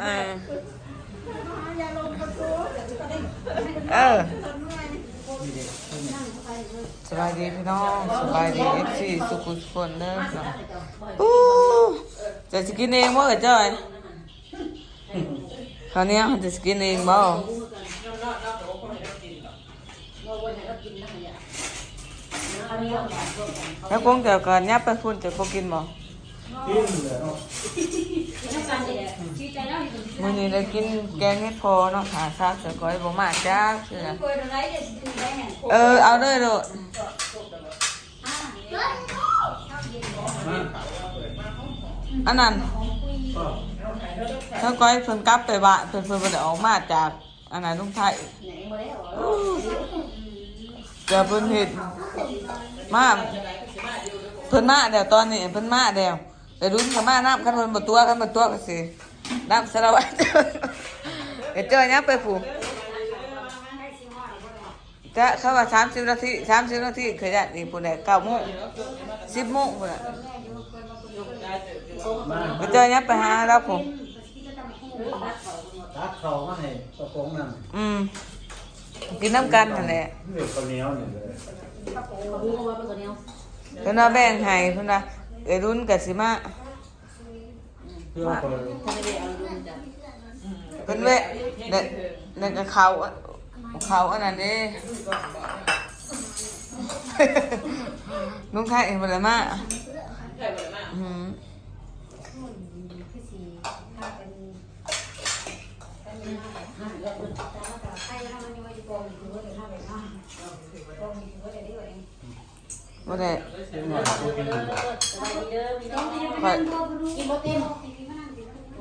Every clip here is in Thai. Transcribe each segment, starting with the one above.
เออเออสบายดีพี่น้องสบายดีเอฟซีสุขุสุขคนเด้อู้จะสกินเองบ่เอจ้อยคราวนี้จะสกินเองบ่แล้วคงจะก่อนยับไปพุ่นจะบ่กินบ่ กินเลยเนาะมื้อนี้ได้กินแกงเห็ดพอเนาะหาซากสะก้อยบ่มาจ้าเชื่อเออเอาเลยโดดอันนั้นก็ถ้าก้อยเพิ่นกลับไปบ้านเพิ่นเพิ่นบ่ได้ออกมาจากอันนั้นลุงไทยเดี๋ยวเพิ่นเฮ็ดมาเพิ่นมาเดี๋ยวตอนนี้เพิ่นมาเดี๋ยว แต่รุ่นก็มาน้ำคันเพิ่นบ่ตัวคันบ่ตัวก็สิน้ำสารวัตรเดี๋ยวเจอเนี้ยไปผูกจะเข้าว่า30นาที30นาทีเคยได้นี่พุ่นแหละ9โมง10โมงพุ่นน่ะมาไปเจอเนี้ยไปหาแล้วผมตัดเข่ามาให้กระโปรงนั่นอืมกินน้ำกันนั่นแหละเหลือข้าวเหนียวนี่เลยเพิ่นว่าแบ่งให้เพิ่นว่า เอ้ยรุ่นก็สิมาเพื่อเปิดเพิ่นเวะเด็กเด็กกับเขาอะเขาอันนั้นเด้ลุงไทยเองบ่ได้มาอืม บ่ได้ค่อยกูกินอยู่ค่อยกินโมเต็ม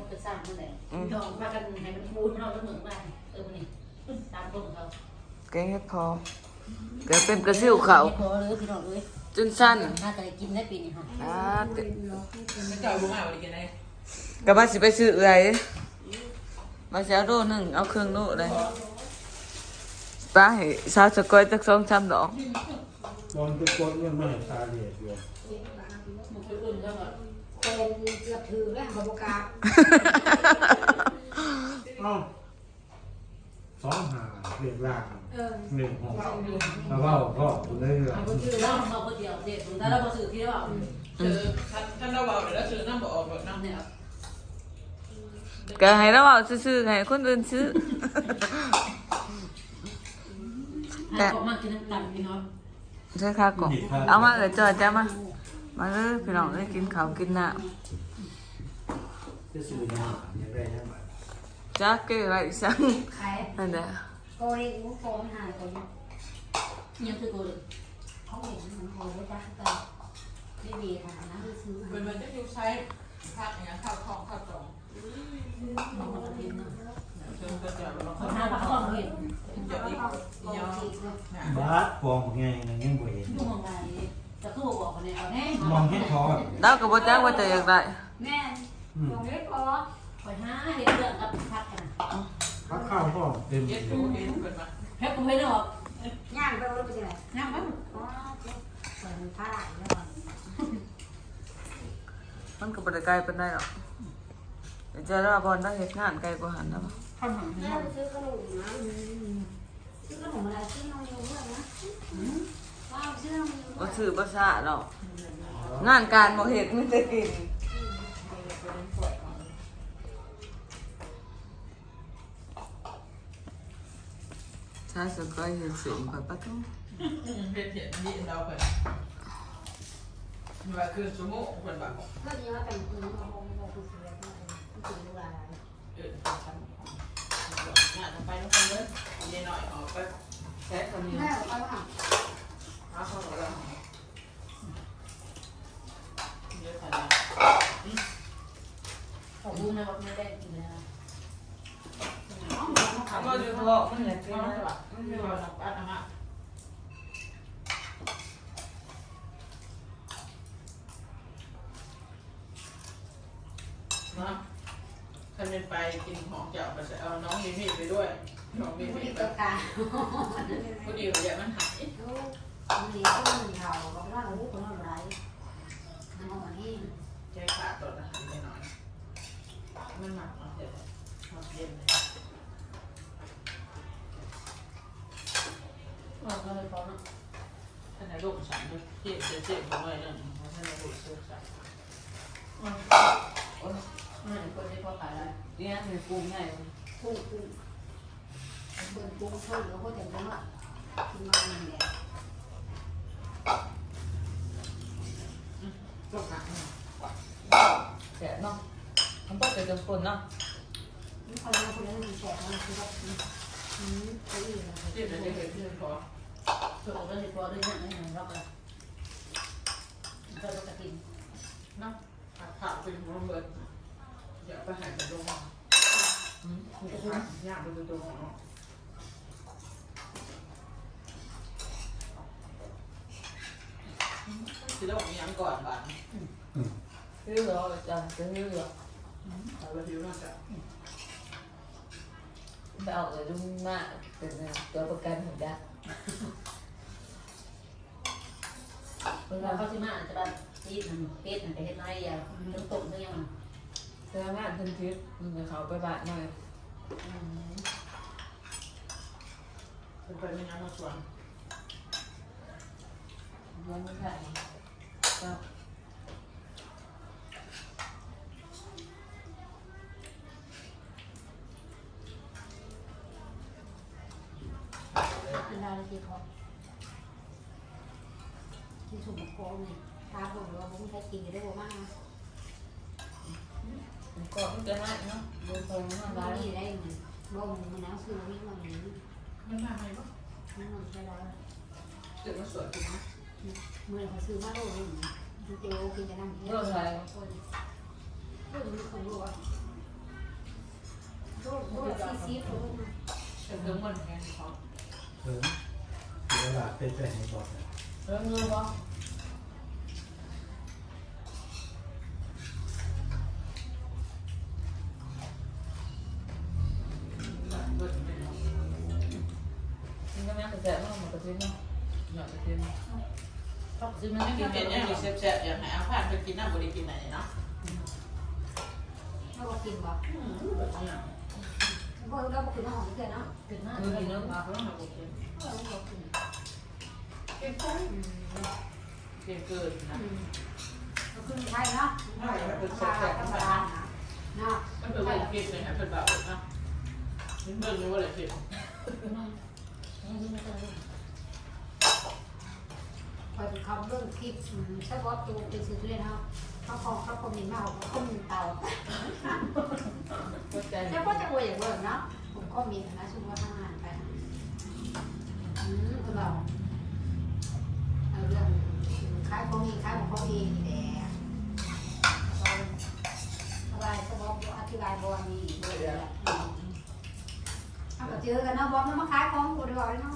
เป็นสามคนเลยยอมมากันให้มันพูดเราแล้วเหมือนว่าเออนี่ตามคนเขาแกงเฮ็ดพอเกิดเป็นกระซิวเขาพอเลยพี่น้องเลยจนสั้นน่าจะกินได้ปีนี้ค่ะอ่าติเจ้าบุ้งอะวันนี้กินอะไรก็ว่าสิไปซื้ออื้อยมาสิเอาโลหนึ่งเอาเครื่องโลเลยตาให้สาวสกอยจักสองสามดอก โดนไปกดเรื่องมาให้ตาเหลียดอยู่เป็นเกือบถือแล้วบกาเอ้าสองหาเรียกล่างเออหนึ่งหกแล้วว่าก็คุณได้เหรอเอาชื่อเราเราคนเดียวเด็ดแต่เราสื่อที่ว่าซื้อท่านท่านเราบอกเดี๋ยวเราซื้อน้ำบอกออกแบบน้ำเนี่ยก็ให้เราเอาซื้อๆให้คนอื่นซื้อแต่ออกมากินน้ำตาลพี่น้อง ใช่ค่ะก่อนเอามาเอ๋ยจอยจ้ามา มาเลยพี่น้องได้กินข้าวกินน้ำจ้าเกอะไรสังขายนั่นแหละโกยงูโกยหายคนยังคือกูเลยเขาเห็นมันโกยไว้จ้ากันไม่มีทางนะซื้อเป็นมันจะอยู่ใช้ผักอย่างเงี้ยข้าวทองข้าวจอง บเลยนะบาสฟองไงนั่นยังบ่เห็นยุ่งอะไรจะคือบอกคนนี้เอาแน่มองเห็นพอดาวกับบจ้าว่าจะอยากได้แม่ลงเล็กพอคอยห้าเห็นเรื่องกับพักกันพักข้าวก็เต็มเย็ดเลดูยเห็นเป็นมาแค่กูไม่ได้บอกย่างไปรถไปเลยนั่งมั้งอ๋อเปิดผ้าแล้วมันก็บ่ได้ไกลปานใดหรอกเดี๋ยวจะรอบอลได้เฮ็ดงานไกลกว่าหันนะบ่ ข้าวหนังแม่ไปซื้อขนมนะซื้อขนมอะไรซื้อนมยูเพื่อนนะว้าวซื้อนมยูบ่ซื้อบ่ซ่าหรอกงานการบ่เฮ็ดมีแต่กินถ้าสกอยเห็นสูงกว่าปะตุ้เห็ดเห็ดนี่เราเป็นว่าคือสมุนเป็นแบบก็ดีว่าแต่งตัวเขาคงบอกคือเสียก็คือดูอะไรเออ ทำงานไปทุกคนเลยเย็นหน่อยออกไปแค่คนนี้แม่ไปว่าเอาเข้ามาแล้วเยอะขนาดของบุ้งนะว่าไม่ได้กินนะเอามาดูเถอะมันอยากกินไม่นะว่าไม่ว่าทำการนะฮะนะถ้าเป็นไปกินของเจ้าก็จะเอาน้องมีมีไป ผู้มีดีตัวกลาผู้ดีอย่ามันหายลูกมันเลี้ยงมันเห่าบอกว่าลูกคนอะไรน้องมันนี่เใจขาตัวอาหารไปหน่อย มันหมักเนาเดี๋ยวหมักเย็นเลยเราก็เลยพอเนาะท่านนโลกฉันเลยเจ็บเจ็บเจ็บของอะไรนั่นท่านนโลกเชื่อฉันไม่คนที่พอขายได้เนี่ยคือปรุงไงกุ้งกุ้ง เบิ่งกุ้งเท่าเดี๋ยวเขาจะรู้ว่ากินมาเนี่ยแหละโลกหนักแกะเนาะมันต้องเป็นจำคนเนาะนี่คนนั้นคนนั้นมีแฉกมันคือว่าอืมไปอีกแล้วเจ็บเลยเจ็บเจ็บพอถูกก็เลยพอด้วยเนี่ยไม่เห็นรอบเลยก็จะกินเนาะผักผักเป็นของเบิร์ดเดี๋ยวไปหายไปลงอืมยากไปดูตัวของเราบ อกมียังก่อนบ้านฮือเหรอจ้ะจะฮือเหรอเราไปพิวน่าจะไปเอาเลยลุงมากเป็นตัวประกันของจ้ะเราเข้าที่มาจะแบบยีดมันเป็ดมันไปเฮ็ดไรอะมันตกเรื่องมันเจองานทันทีมึงกับเขาไปบ้านหน่อยเป็นไปไม่งั้นมาชวนยังไม่ใก็เป็นรายละเอียดขอที่สุ่มโค้งนี่ถ้าบอกว่าผมใช้กินได้บ่มากนะก็มันจะง่เนาะโดนตรงมาบาได้นี่ได้เหมือนบ่มมันเอาซื้อวิ่งมาอย่างนี้มันมาไหมวะนั่นมันใช่แล้วเดี๋ยวมาสวนจริงนะ เมื่อเขาซื้อมาโลนึงดูเจอกินจะนั่งกินเรื่องอะไรคนเรื่องนี้คนรู้ว่าโลโลซีซีโลนะเป็นเรื่องมันแทนเขาเออเวลาเป็นแต่ให้บอกนะเรื่องเงินวะเบิร์ดเป็นเนาะมันก็แม่ กระแสมันมันกระเทียมเนาะหน่อยกระเทียมชอบซื้อมันไม่ไม่กิกินนเห็เห็นนยัยังงดีแซ่บๆอย่างไหนเอาผ่านไปกินน้ำบริกินไหนเนาะเรากินบ่แบบนี้อะบ่เราบ่กินน้ำหอมเกินเนาะกินมากคือกินเนาะมาเพิ่มมาบุกกินเราบ่กินเก่งกุ้งเก่งเกินนะเราขึ้นไทยเนาะธรรมดาเนาะมันเป็นบุกกินเลยฮะเป็นแบบเนาะมันเบิ่งรู้ว่าอะไรผิด คอยคำเรื่องคลิปใช่ว่าตัวเป็นสื่อเลยเนาะเขาคอเขาคอมเมนต์มาเขาคอมเมนต์เตาก็ใจใช่ว่าจะรวยอย่างเบิ่งเนาะผมคอมเมนต์นะช่วงว่าทำงานไปอืมคือเราเอาเรื่องขายของเองขายของเขาเองนี่แหละอะไรก็บอกอธิบายบอนี่เลยเอาไปเจอกันเนาะบอกมันมาขายของกูดีกว่าเนาะ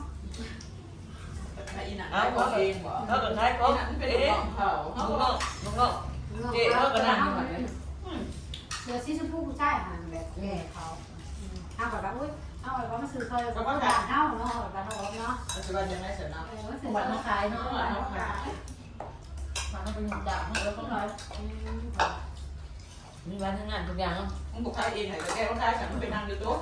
ใครอีหนังเขาบอกเองบอกเขาก็ใช้เขาอีหนังเป็นเอ๊ะของเขามึเขางบก็อกมึงก็เจ๊เขาก็นั่งอยู่ไหนเสือสีชมพูผู้ชายหันแบบแก่เขาเอาแบบว่าอุ้ยเอาแบบว่ามาซื้อเคยเขาก็ด่าเน่าเนาะแบบว่าเนาะเนาะปัจจุบันยังไม่เสร็จนะเออมาซื้อวันเนาะมาขายเนาะวันมาขายมันเป็นหมุดดาบแล้วก็ร้อยมีวันทำงานทุกอย่างเนาะมึงบอกใครเองไหนก็แก้ว่าใครฉันไปนั่งดูโต๊ะ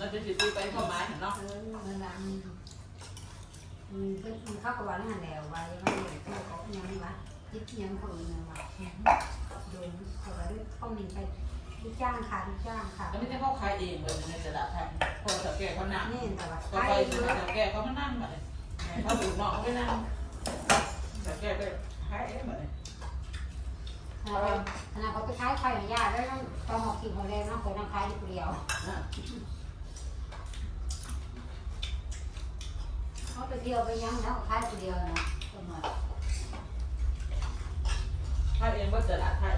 เราจะสิไปเข้าไม้เนาะ เออมันละ อืมเพิ่นเข้ากับวันนั้นแล้วว่ายังไม่ได้ตัวเขายังไม่ว่ายึดยังเขาเงินว่าโดนเขาก็เลยคอมเมนต์ไปลูกจ้างค่ะลูกจ้างค่ะแล้วไม่ใช่เขาขายเองเลยในตลาดไทยพอสังเกตเขานั่งนี่แต่ว่าก็ขายไปเอถึงงเลยสังเกตเขามานั่งแบบเขาดูเนาะเขาไม่นั่งสังเกตไปขายเองแบบขณะเขาไปขายไข่หายาแล้วต้องหอกกินเขาเลยเนาะเคยนั่งขายอยู่คนเดียว เขาไปเที่ยวไปยังแล้วขายคนเดียวนะก็มาขายเองว่าตลาดไทย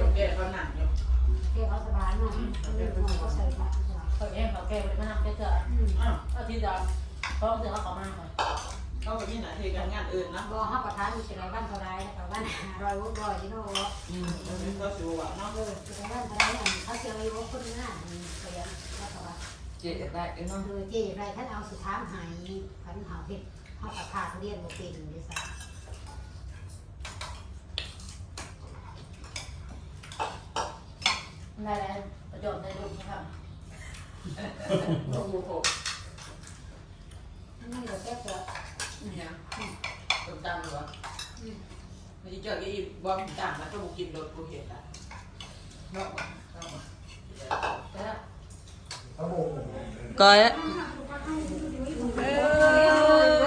สังเกตเขานั่งอยู่เที่ยวเขาสบายเนาะเขาใส่บาตรเขาเองเขาแก้ไปมาทำแก้เจออ้าวอาทิตย์ดำเขาเสือเขาขอมาค่ะเขาแบบนี้ไหนที่การงานอื่นนะบ่ฮับประทานอยู่ที่ไรบ้านเท่าไรแต่บ้านรอยวุ้รอยที่โน่อืมเขาสิว่าเนาะเออที่ไรบ้านเท่าไรอันเขาเจอไอ้วุ้คนหน้าเสียแล้วก็ว่า เจ็บได้เนาะเออเจ๊ไรท่านเอาสุดท้ายหายพันหฮาเฮ็ดเฮาประทาเรียนบ่เป็นเด้ซะได้แล้วประโยชน์ในลูกนะครับโอ้หหนี่เราแค่ตัวเนี่ยตบตังหรอไมันจะเจอกี่บอมต่างมันก็บุกินโดนกูเห็นละเนาะ ก้อย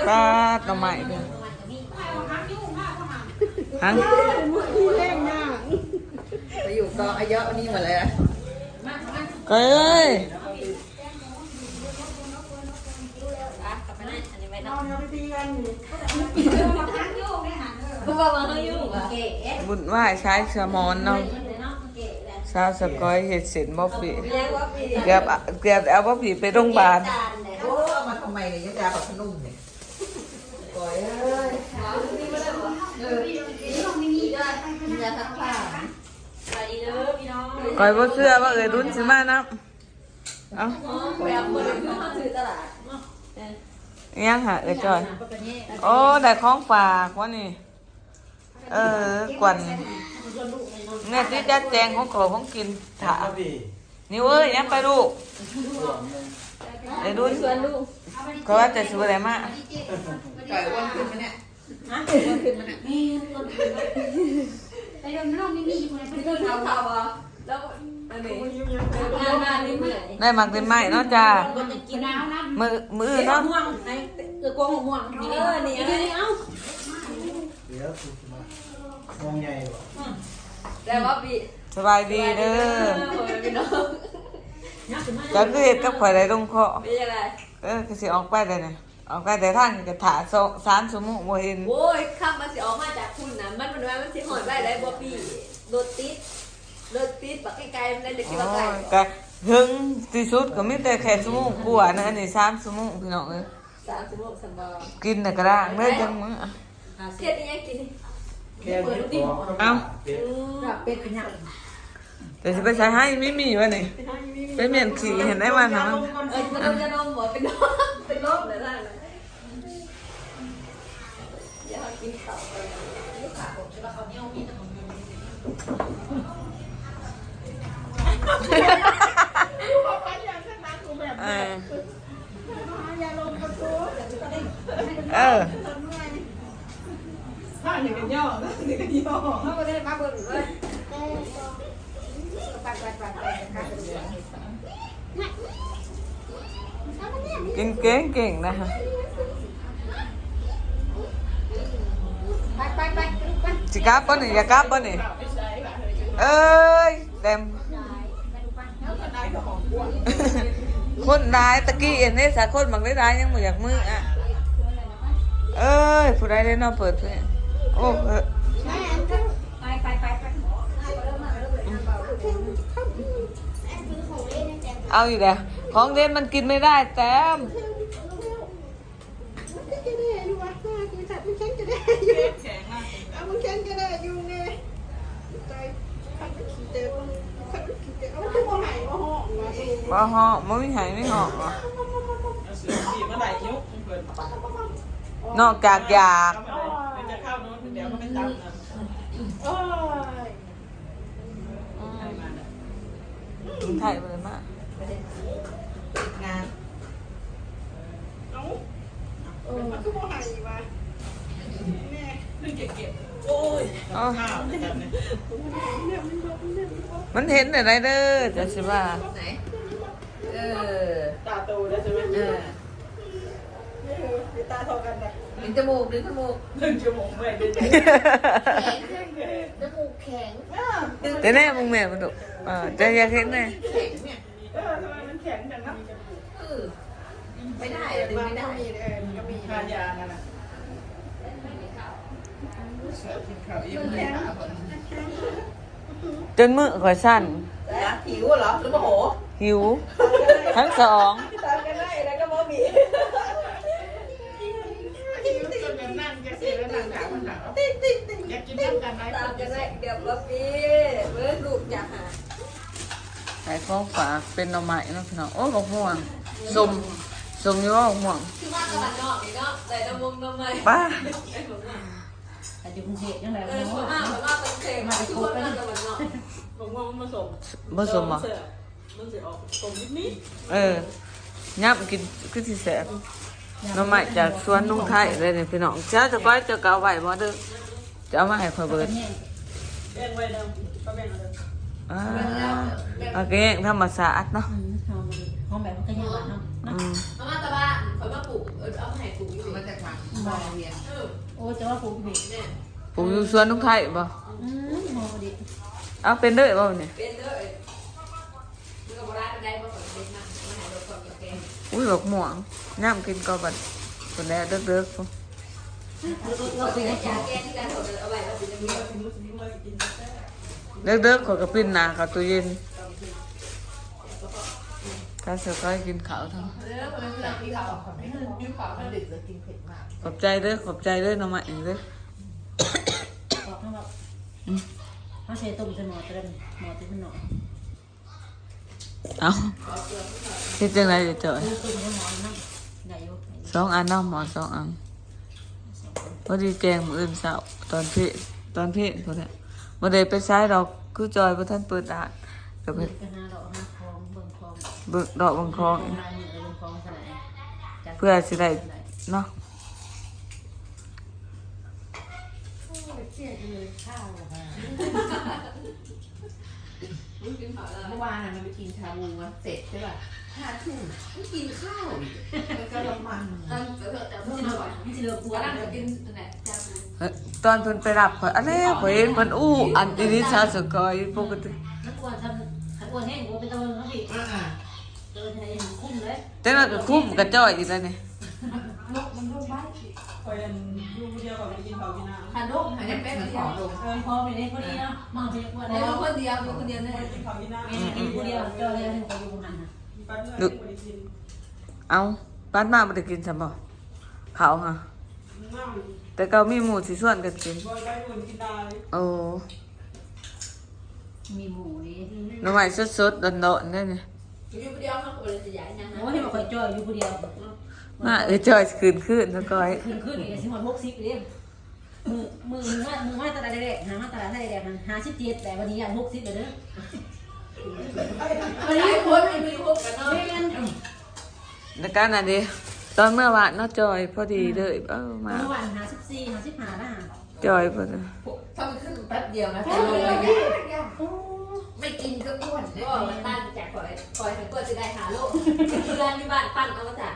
ปลาตะไม้เด้อหังไปอยู่กองอายะนี่หมดเลยก้อยเอ้ยก็บอกว่าเขายุ่งอะเก๋บุญว่าใช้สมอนเนาะ สาวสกอยเห็ดเสร็จบ่ปีเกือบเกือบเอาบ่ปีไปโรงพยาบาลโอ้เอามาทำไมเนี่ยยะยาแบบขนุ่มเนี่ยก่อยเอ้ยอย่าทักผ่าไปเด้อพี่น้องก้อยบ่เชื่อว่าเอ้ยรุ่นสิมานํเอ้าแบบมือเขาถือตลาดอิหยังหาเอ้ยจอย โอ้ ได้ของฝากวะนี่ เออกวน เนี่ยที่จัดแจงของขอของกินถานี่เว้ยยังไปลูกไอ้ดุนก็ว่าจะซื้ออะไรมาก่อยอ้วนขึ้นไหมเนี่ยไปโดนน้องไม่มีคนไปโดนเขาเขาเขาอะแล้วอันนี้งานงานนี่เหนื่อยได้หมักได้ไม้เนาะจ้าคนจะกินน้ำนะมือมือเนาะเนาะม่วงไอ้เออกวงม่วงนี่เออนี่นี่เอ้าเดี๋ย วคุณมามองใหญ่บ่แต่ว่าปีสบายดีเด้อพี่น้องก็คือเฮ็ดกับข่อยได้ลงคอเป็นยังไงเออคือสิออกไปได้เนี่ยออกไปแต่ทางนี่ก็ถาสองสามชั่วโมงบ่เห็นโอ้ยข้ามมาสิออกมาจากคุณนะมันมันว่ามันสิหอยได้ได้บ่ปีรถติดรถติดปักไกลๆมันได้เลยคิดโอ้ว่าไกลยก็ถึงที่สุดก็มีแต่แค่ชั่วโมงกว่านะอันนี้สามชั่วโมงพี่น้องเอ้ยสามสิบหกสมองกินแต่กระด้างเลยจังมื้อเทียดนี่ยังกิน แค่นี้พอเอ้า เป็ดเป็ดเป็นยังแต่สิไปใช้ให้ไม่มีวะนี่ไปเหมียนขี่เห็นได้ว่านะเออมันจะนมหมดเป็นเป็นนมเลยล่ะนะอยากินข้าวเออเออถ้าอย่างกันย่อ นะอย่างกันย่อเขาก็ได้มาเบิ่งเลยปัดปัดปัดปัดปัดกินเก่งเก่งนะฮะสิกลับปะนี่อย่ากลับปะนี่เอ้ยเต็มคนร้ายตะกี้เอ็นนี่สาคนบางได้ร้ายยังไม่อยากมืออะเอ้ยผู้ใดได้นอเปิดเพลง โอ้เออไปไปไปไปเอาอยู่แล้วของเล่นมันกินไม่ได้แต้มเอามึงแข็งก็ได้อยู่ไงใจขันขี้เจ็บขันขี้เจ็บเอาทุกคนหายมาห้องมาดูบ่เหาะบ่มีหายไม่เหาะหรอเสือบีบเมื่อไหร่ยุกเปิดนอกจากอยาก มันจะเข้าโน้นเดี๋ยวก็ไม่ตังนะโอ้ย ลุง ไทยไปเลยมางานเอ้าเออมันก็บ่หายมาแม่เรื่องเก็บโอ้ยเอาข้าวแบบนี้มันเห็นอะไรเด้อจะสิว่าไหนเออตาโตแล้วใช่ไหมเออนี่คือตาเท่ากันนะ ดึงจมูกดึงจมูกหนึ่งชั่วโมงเมื่อยเดือนจมูกแข็งแต่แน่มึงแม่มันดุเออจะอยากเห็นแน่แข็งเนี่ยเออทำไมมันแข็งจังนะเออไม่ได้อะดึงไม่ได้มีเออมันก็มีทานยานั่นน่ะเสือกินข้าวอิ่มเลยขาคนจนมือข่อยสั่นนะหิวเหรอหรือโมโหหิว ทั้งสองตามกันได้แล้วก็บ่มีหิวจนแบบนั่ง จะเสียแล้วนั่งขามันหนาวติ๊กติ๊กติ๊กอยากกินน้ำกันไหมตามกันได้เดี๋ยวว่าปีเมื่อลูกอยากหาขายของฝากเป็นหน่อไม้เนาะพี่น้องโอ้บอกม่วงสมสมอยู่ว่าบอกม่วงคือว่ากระบาดนอกนี่เนาะแต่น้ำมงน้ำไม้ป้าแต่อยู่กรุงเทพยังไงเออคนมากคนมาเป็นเพลงมาทุกคนมาตะวันเนาะผมว่ามันผสมบ่สมบ่ะมันจะออกสมนิดนิดเออยับกินคือสิแซ่บ หน้ำใหม่จากสวนลุงไทยเลยนี่พี่น้องเจ้าจะก้อยจะเกาไว้บ่เด้อจะเอามาให้ข่อยเบิดแบ่งไว้เดิมก็แบ่งเอาเดิมอ่าโอเคธรรมศาสตร์เนาะห้องแบบมันก็ยากเนาะอืมมามาตะบ้านคอยมาปลูกเออเอาให้ปลูกอยู่มันจะมาบอเรียนเออโอ้จะว่าปลูกผิดเนี่ยปลูกอยู่สวนลุงไทยบ่อืมมองดิเอาเป็นเด้อบ่เนี่ยเป็นเด้อมันก็บ่ได้เป็นได้บ่คนเป็นมามาให้เราคนกับแก อุ้ยดอกหม่วงย่ำกินก็บัดคนแล้วเด้อๆพุ่นเราเป็นยาอาจารย์แก้ที่การถอดเลิกินรู้สึกว่ากินแซ่บเด้อๆขอยก็ปิ้นหน้าเขาตู้เย็นถ้าเสือก้อยกินขาวทั้งขอนมันดึกเลยขอบใจเด้อขอบใจเด้อน้องใหม่เด้อบอกเขาแบบเขาใช้ต้มจะหมอจะได้หมอเป็นหนอ เอาเฮ็ดจังได๋จะจ่อยต้มจะหมอนั่งสองอันเนาะหมอสองอันพอดีแจงมืออื่นเช้าตอนเพลตอนเพลพุ่นน่ะบ่ได้ไปใช้ดอกคือจอยบ่ทันเปิดร้านก็ไปไปหาดอกหาคลองเบิ่งคลองเบิกดอกบางคลองลายมือเบิ่งคลองเท่าไหร่เพื่อสิได้ เนาะกินข้าวแล้วเมื่อวานมันไปกินชาบูมาเสร็จใช่ป่ะห้าทุ่มไม่กินข้าวมันก็ลงมันเออเออแต่มัเพิ่นงสิมาเลือบ่อยมันสิเลือปัวว่าแล้นั่วงจะกินอันไหนจ้าบูเอ้ยตอนเพิ่นไปรับข่อยอันนี้ข่อยเห็นเพิ่นอู้อันอีนี้ชาวสกอยปกตินักอ้วนทำนักอ้วนแห้งกูเป็นตะวันเขาพี่อ่าเดินในคุ้มเลยแต่ว่าก็คุ้มกระจ้อยอีกแล้วนี่นก มันลงบ้านคอยอยู่เดียวก่อนไปกินข้าวกินน้ำคันโดกอัอันเป็เป็นเหมือนเดีของลงเออพอไปเลยพอดีเนะมองไปอ้วนในแล้วคนเดียวอยู่คนเดียวเนี่ยไปกินข้าวกินน้ำแม่กินกูเดียวเจอเลยถึงไปอยู่หันนะมีปลาเนื้อไม่ได้กินเอาบ้านมาบ่ได้กินซั่นบ่เขาวค่ะน้ำแต่ก็มีหมูสิส่วนกันกิน บอยไปคนกินได้โอ้มีหมูนี่หน่อไม้สดๆดอนๆเด้อนี่อยู่คนเดียวเขาก็เลยจะย้ายนะโอ้ยมาคอยจ่อยอยู่กูเดียว มาเอ้ยจ้อยคืนคืนสกอยขึ้นขึ้นอีกสิหมดหกสิบเลยมือมือมือว่ามือว่าตลาดแรกหามาตลาดแรกมันหาสิบเจ็ดแต่วันนี้ยันหกสิบเลยเด้อวันนี้คนไม่มีพบกันเนาะไม่งั้นแล้วกันอันนี้ตอนเมื่อวานเนาะจอยพอดีเลยเออมาเมื่อวานหาสิบสี่หาสิบห้าได้หาจอยพอดีถ้ามันขึ้นแป๊บเดียวนะแต่ลงเลยไม่กินก็อ้วนก็มันตั้งจากคอยคอยถึงก็จะได้หาโลกเพื่อนที่บ้านปั้นเอามาจาก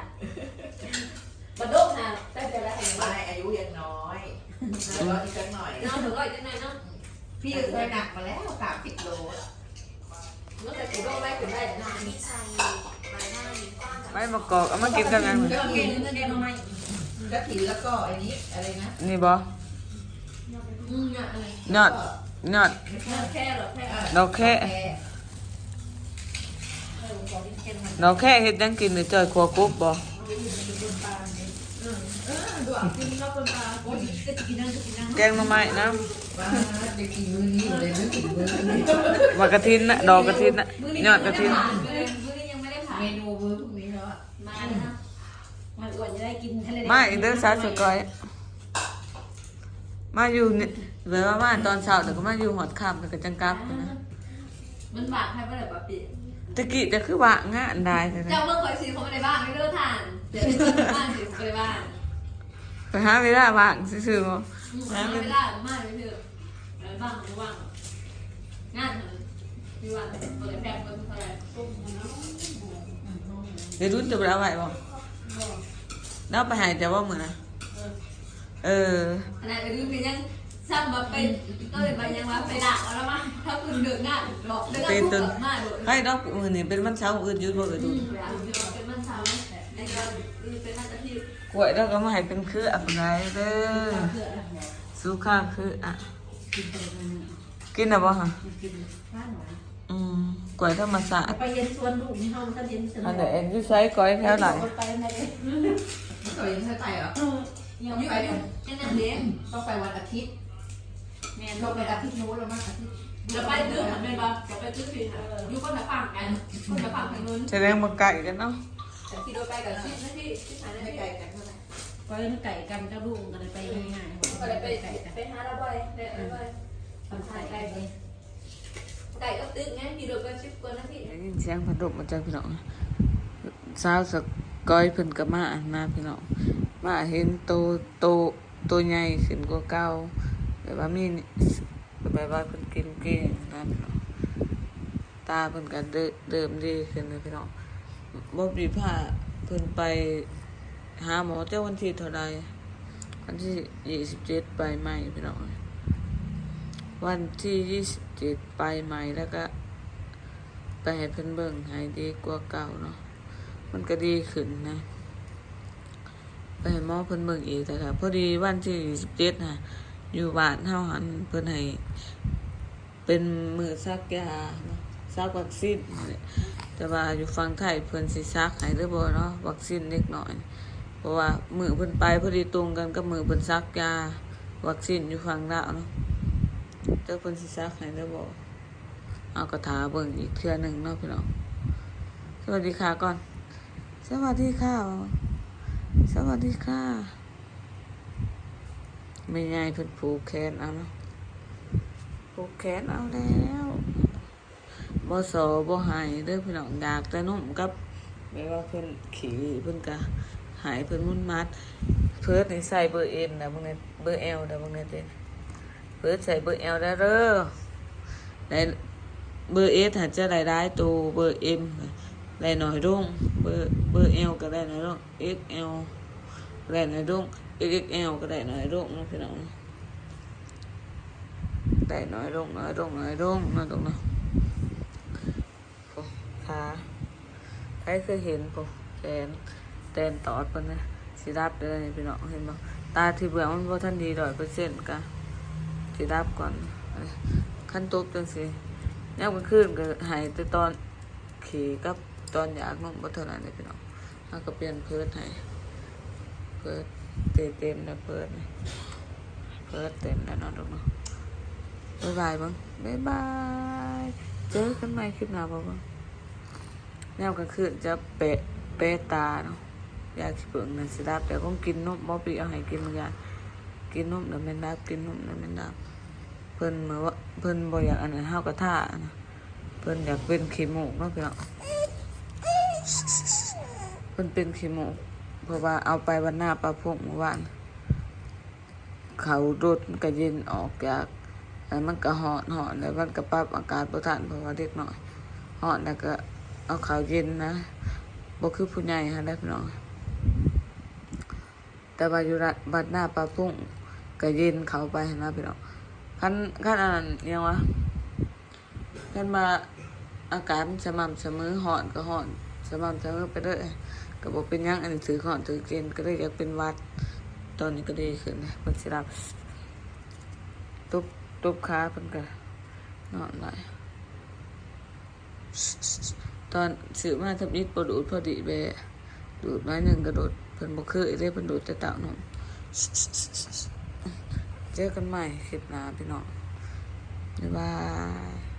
บัดโดกหาแป๊บเดียวแล้วแห่งไปบ้านอายุยังน้อยแล้วก็อีกสักหน่อย น้องถึงก็จะไหนเนาะพี่เคยหนักมาแล้วสามสิบโลเมื่อแต่กูโดนไว้ถึงได้นะไม่มากอกเอามากินกันยังก็กินเงินเดือนมาใหม่กระถินแล้วก็ไอ้นี้อะไรนะนี่บ่อืมเนี่ยอะไรยอดยอดแค่หรอแค่ดอกแค่ดอกแค่เฮ็ดหยังกินหรือจอยครัวกุ๊บบ่ เก่งก็กินนั่งแกงมาจะกินมื้อนี้เลยไม่กินมื้อนี้มากระทินนะดอกกระทินนะยอดกระทินมือนี้ยังไม่ได้ผ่านเมนูมื้อพรุ่งนี้แล้วอะมาเลยนะมันอวนจะได้กินทะเลมาอีกเด้อสาวสกอยมาอยู่นี่แบบว่ามาตอนเช้าแต่ก็มาอยู่หอดคำแล้วก็จังกับนะมันบากให้เมื่อไหร่ปะปี ตะกี้จะคือว่างานได้แต่นะเจ้าเมื่อคอยซีเขาไม่ได้บ้านไม่เลิกทานเดี๋ยวไปซื้อบ้านสิไปบ้านไปหาเวลาว่างซื่อๆบ่ไม่ได้มากเลยเถอะบ้างไม่ว่างงานมีวันเปิดแพงเปิดเท่าไหร่เดี๋ยวรุ่นจะไปเอาไว้บ่แล้วไปหายแต่ว่ามื้อนะเอออันนั้นก็คือเป็นยัง ซ้ำมาเป็นก็เลยไปยังว่าไปด่าแล้วมั้งถ้าคุณเดือดงานบอกเดือดงานพูดมาโดดให้ดอกมื้อนี้เป็นวันเสาร์อื่นหยุดบ่เอ่ยอืดูมเป็นมันเช้าในการเป็นมันอาทิตย์กล้วยดอกก็มาให้เป็นคืออันใดเด้อเพื่ออะไรสุขาคืออะกินไปเลยกินน่ะบ่ฮะกินบ้านหวานอืมกล้วยธรรมศาสตร์ไปเย็นชวนลูกนี่ห้องถ้าเย็นสนุอันกเดยวเอ็นอยู่ไซส์ก้อยแถวไหนไปไหนเคยเคยไปเหรอเออยังอยู่ไปไปอยู่ยังนั่งเลี้ยงต้องไปวันอาทิตย์ แม่เราลูกไปไปอาทิตย์นู้นแล้วมั้งอาทิตย์จะไปซื้อทำเป็นบ้าจะไปซื้อผิดอยู่คนละฝั่งกันคนละฝั่งทางนู้นแสดงบ่ไก่กันเนาะแต่ที่เราไปกับที่ที่ที่ฐานไม่ไม่ไกไกลลกันเท่าไหร่ปล่อยมันไก่กันกับลูกก็เลยไปง่ายๆก็เลยไปไก่กันไปหาละบ่อยไปไปบ่อยทำไก่ไก่เลยไก่ก็ตึกไงพี่ดูก็ชิบกว่านะพี่ได้ยินเสียงพัดลมมาจากพี่น้องสาวสก้อยเพิ่นก็มามาพี่น้องมาเห็นโตโตโตใหญ่ขึ้นกว่าเก่า แบบว่ามีแบบว่าเพิ่นกินเก่งนะพี่น้องตาเพิ่นก็เดิเดิมดีขึ้นเลยพี่น้องบ่มีผ้าเพิ่นไปหาหมอเจ้าวันที่เท่าใดวันที่ยี่สิบเจ็ดไปใหม่พี่น้องวันที่ยี่สิบเจ็ดไปใหม่แล้วก็ ไปให้เพิ่นเบิ่งให้ดีกว่าเก่าเนาะมันก็ดีขึ้นนะไปให้หมอเพิ่นเบิ่งอีกแต่ค่ะพอดีวันที่ยี่สิบเจ็ดนะ อยู่บ้านเฮาหันเพิ่นให้เป็นมือซักยาซักวัคซีนแต่ว่าอยู่ฝั่งไทยเพิ่นสิซักให้หรือบ่เนาะวัคซีนเล็กน้อย เพราะว่ามือเพิ่นไปพอดีตรงกันกับมือเพิ่นซักยาวัคซีนอยู่ฝั่งลาวเนาะเจ้าเพิ่นสิซักให้หรือบ่เอากระถาเบิ่งอีกเทื่อหนึ่งเนาะพี่น้องสวัสดีค่ะก่อน สวัสดีค่ะ สวัสดีค่ะ ไม่ง่ายเพิ่นผูกแขนเอานะผูกแขนเอาแล้วบ่สอบ่หายเด้อพี่น้องอยากแต่นุ่มกับแม่ว่าเพิ่นขี่เพิ่นก็หายเพิ่นมุ่นมัด เพิ่นนี่ใส่เบอร์เอ็นนะบางเนี่ยเบอร์เอลนะบางเนี่ยเด้เพิ่นใส่เบอร์เอลได้เด้อได้เบอร์เอสอาจจะได้ได้ตัวเบอร์เอ็มได้หน่อยรุ่งเบอร์เบอร์เอลก็ได้หน่อยรุ่งเอ็กเอลได้หน่อยรุ่งเอ็กเอลก็ได้หน่อยลงนะพี่น้องได้หน่อยลงหน่อยลงหน่อยลงนะตรงนั้นโอ้ขาใครเคยเห็นปะแขนแตนตอดปะนะสิรับเลยพี่น้องเห็นปะตาที่เบื่อมันพอท่านดีร้อยเปอร์เซ็นต์กันสิรับก่อนขั้นตบจังสิยมกลางคืนก็หายแต่ตอนขี่กับตอนอยากนุ่มบ่เท่านั้นเลยพี่น้องเราก็เปลี่ยนเพิดให้เพิด เต็มเต็มแล้วเพิดนี่เพิดเต็มแล้วนาะลูกเนาะบ๊ายบายบ้างบ๊ายบายเจอกันใหม่คลิปหน้าบ่บ้างยามกลางคืนจะเปะเปะตาเนาะอยากสิเบิ่งนั่นสิดับแต่ก็กินนมบ่ปีเอาให้กินเมือนกันกินนมแล้วแม่นดับกินนมแล้วแม่นดับเพิ่นเหมือนว่าเพิ่นบ่อยากอันนั้นเฮากระท่านะเพิ่นอยากเป็นขี้มูกเนาะพี่น้องเพิ่นเป็นขี้มูก เพราะว่าเอาไปวันหน้าปลาพงเมื่อวานเขารถมันก็เย็นออกจากแล้วมันก็หอนหอนแล้วมันก็ปรับอากาศบ่ทันเพราะว่าเด็กหน้อยหอนแล้วก็เอาเขาเย็นนะบ่คือผู้ใหญ่ฮะได้พี่น้องแต่ว่าอยู่รัฐบัดหน้าปลาพุ่งก็เย็นเขาไปนะพี่น้องขั้นขั้นอันนั้ยังวะขั้นมาอากาศมันสม่ำเสมอหอนก็หอนสม่ำเสมอไปเลย ก็บอกเป็นยังอันนี้ถือหอนถือเกณฑ์ก็เลยอยากเป็นวัด ตอนนี้ก็ดีขึ้นนะเพิ่นสิรับตุบตุบขาเพิ่นก็นอนไหลายตอนซื้อมาทำอิฐบ่ดูดพอดีแบะดูดน้อยหนึ่งกระโดดเพิ่นบ่เคยเลยเพิ่นดูดแต่เต่านมเจอกันใหม่คลิปหน้าพี่น้องบ๊ายบาย